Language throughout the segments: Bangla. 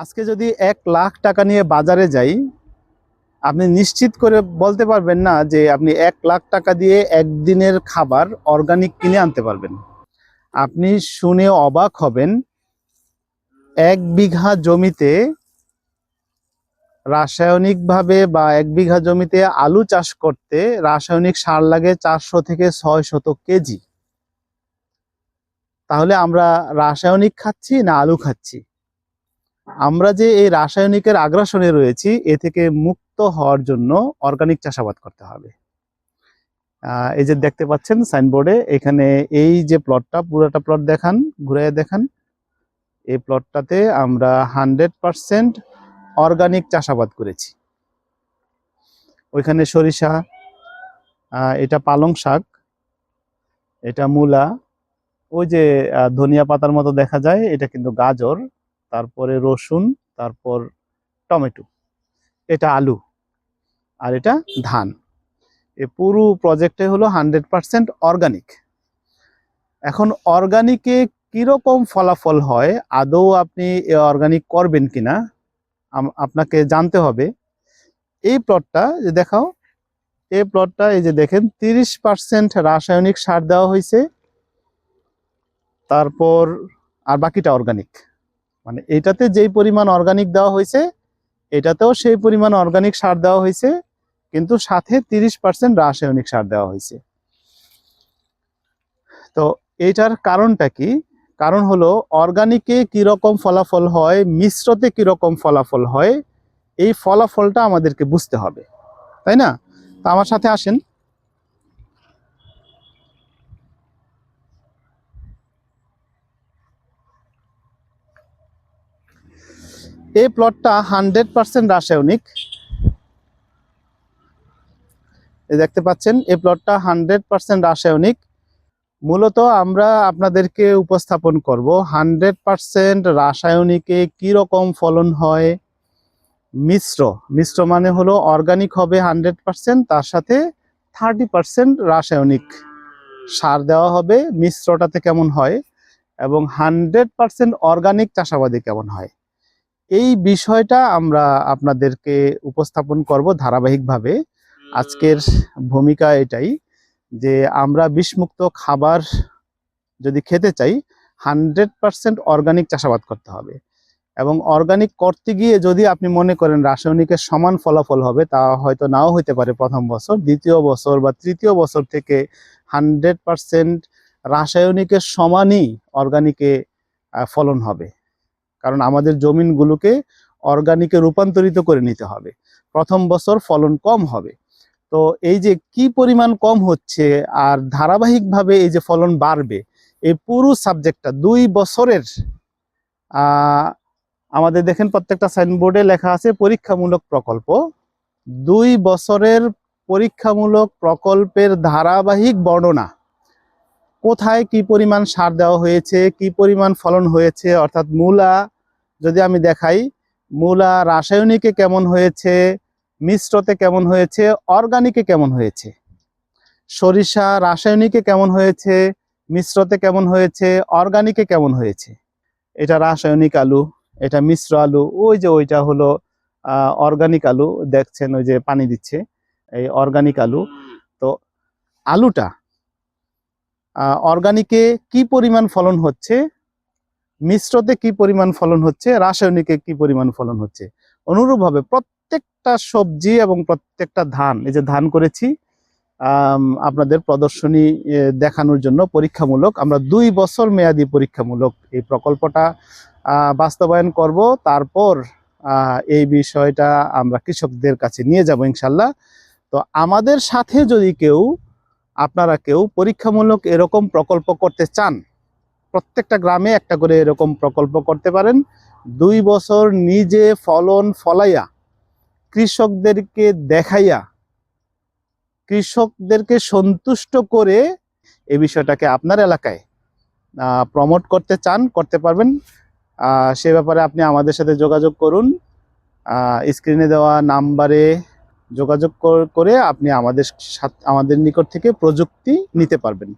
আজকে যদি এক লাখ টাকা নিয়ে বাজারে যাই, আপনি নিশ্চিত করে বলতে পারবেন না যে আপনি এক লাখ টাকা দিয়ে একদিনের খাবার অর্গানিক কিনে আনতে পারবেন। আপনি শুনে অবাক হবেন, এক বিঘা জমিতে রাসায়নিকভাবে বা এক বিঘা জমিতে আলু চাষ করতে রাসায়নিক সার লাগে চারশো থেকে ছয় শত কেজি। তাহলে আমরা রাসায়নিক খাচ্ছি না আলু খাচ্ছি? আমরা যে এই রাসায়নিকের আগ্রাসনে রয়েছি, এ থেকে মুক্ত হওয়ার জন্য অর্গানিক চাষাবাদ করতে হবে। এই যে দেখতে পাচ্ছেন সাইনবোর্ডে এখানে এই যে প্লটটা পুরোটা প্লট দেখান ঘুরে দেখান। এই প্লটটাতে আমরা হান্ড্রেড পারসেন্ট অর্গানিক চাষাবাদ করেছি। ওইখানে সরিষা এটা পালং শাক, এটা মূলা, ওই যে ধনিয়া পাতার মতো দেখা যায়, এটা কিন্তু গাজর। তারপরে রসুন, তারপর টমেটো। এটা আলু আর এটা ধান। এ পুরো প্রজেক্টে হলো হান্ড্রেড পারসেন্ট অর্গানিক এখন অর্গানিকে কীরকম ফলাফল হয়? আদৌ আপনি এ অর্গানিক করবেন কিনা? আম- আপনাকে জানতে হবে। এই প্লটটা যে দেখাও, এই প্লটটা এই যে দেখেন, তিরিশ পার্সেন্ট রাসায়নিক সার দেওয়া হয়েছে। তারপর আর বাকিটা অর্গানিক মানে এটাতে যেই পরিমাণ অর্গানিক দেওয়া হয়েছে, এটাতেও সেই পরিমাণ অর্গানিক সার দেওয়া হয়েছে, কিন্তু সাথে তিরিশ পার্সেন্ট রাসায়নিক সার দেওয়া হয়েছে। তো এটার কারণটা কি? কারণ হলো অর্গানিকে কীরকম ফলাফল হয়, মিশ্রতে কীরকম ফলাফল হয়, এই ফলাফলটা আমাদেরকে বুঝতে হবে। তাই না? তো আমার সাথে আসেন। এই প্লটটা হান্ড্রেড পার্সেন্ট রাসায়নিক। দেখতে পাচ্ছেন, এই প্লটটা হান্ড্রেড পার্সেন্ট রাসায়নিক। মূলত আমরা আপনাদেরকে উপস্থাপন করব হান্ড্রেড পার্সেন্ট রাসায়নিকে কি রকম ফলন হয়? মিশ্র। মিশ্র মানে হলো অর্গানিক হবে হান্ড্রেড পার্সেন্ট তার সাথে থার্টি পার্সেন্ট রাসায়নিক। সার দেওয়া হবে, মিশ্রটাতে কেমন হয়? এবং হান্ড্রেড পার্সেন্ট অর্গানিক চাষাবাদে কেমন হয়? এই বিষয়টা আমরা আপনাদেরকে উপস্থাপন করব ধারাবাহিকভাবে। আজকের ভূমিকা এটাই যে আমরা বিষমুক্ত খাবার যদি খেতে চাই হান্ড্রেড পার্সেন্ট অর্গানিক চাষাবাদ করতে হবে। এবং অর্গানিক করতে গিয়ে যদি আপনি মনে করেন রাসায়নিকের সমান ফলাফল হবে তা হয়তো নাও হতে পারে প্রথম বছর দ্বিতীয় বছর বা তৃতীয় বছর থেকে হান্ড্রেড পার্সেন্ট রাসায়নিকের সমানই অর্গানিকে ফলন হবে। কারণ আমাদের জমিনগুলোকে অর্গানিকে রূপান্তরিত করে নিতে হবে। প্রথম বছর ফলন কম হবে। তো এই যে কি পরিমাণ কম হচ্ছে আর ধারাবাহিকভাবে এই যে ফলন বাড়বে, এই পুরো সাবজেক্টটা দুই বছরের আমাদের দেখেন প্রত্যেকটা সাইনবোর্ডে লেখা আছে পরীক্ষামূলক প্রকল্প। দুই বছরের পরীক্ষামূলক প্রকল্পের ধারাবাহিক বর্ণনা। কোথায় কি পরিমাণ সার দেওয়া হয়েছে, কি পরিমাণ ফলন হয়েছে, অর্থাৎ মূলা যদি আমি দেখাই, মূলা রাসায়নিকে কেমন হয়েছে, মিশ্রতে কেমন হয়েছে অর্গানিকে কেমন হয়েছে, সরিষা রাসায়নিকে কেমন হয়েছে, মিশ্রতে কেমন হয়েছে অর্গানিকে কেমন হয়েছে, এটা রাসায়নিক আলু, এটা মিশ্র আলু, ওই যে ওইটা হলো অর্গানিক আলু, দেখছেন ওই যে পানি দিচ্ছে, এই অর্গানিক আলু, তো আলুটা অর্গানিকে কি পরিমাণ ফলন হচ্ছে? মিশ্রতে কি পরিমাণ ফলন হচ্ছে? রাসায়নিকে কি পরিমাণ ফলন হচ্ছে? অনুরূপভাবে প্রত্যেকটা সবজি এবং প্রত্যেকটা ধান, এই যে ধান করেছি আপনাদের প্রদর্শনী দেখানোর জন্য পরীক্ষামূলক, আমরা দুই বছর মেয়াদি পরীক্ষামূলক এই প্রকল্পটা বাস্তবায়ন করব। তারপর এই বিষয়টা আমরা কৃষকদের কাছে নিয়ে যাব ইনশাল্লাহ। তো আমাদের সাথে যদি কেউ আপনারা কেউ পরীক্ষামূলক এরকম প্রকল্প করতে চান, প্রত্যেকটা গ্রামে একটা করে এরকম প্রকল্প করতে পারেন। দুই বছর নিজে ফলন ফলাইয়া, কৃষকদেরকে দেখাইয়া, কৃষকদেরকে সন্তুষ্ট করে এই বিষয়টাকে আপনার এলাকায় প্রমোট করতে চান, করতে পারবেন। সে ব্যাপারে আপনি আমাদের সাথে যোগাযোগ করুন। স্ক্রিনে দেওয়া নাম্বারে যোগাযোগ কর- আপনি আমাদের সাথে আমাদের নিকট থেকে প্রযুক্তি নিতে পারবেন।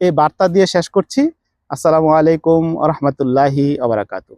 এই বার্তা দিয়ে শেষ করছি। আসসালামু আলাইকুম রহমতুল্লাহি আবরাকাতু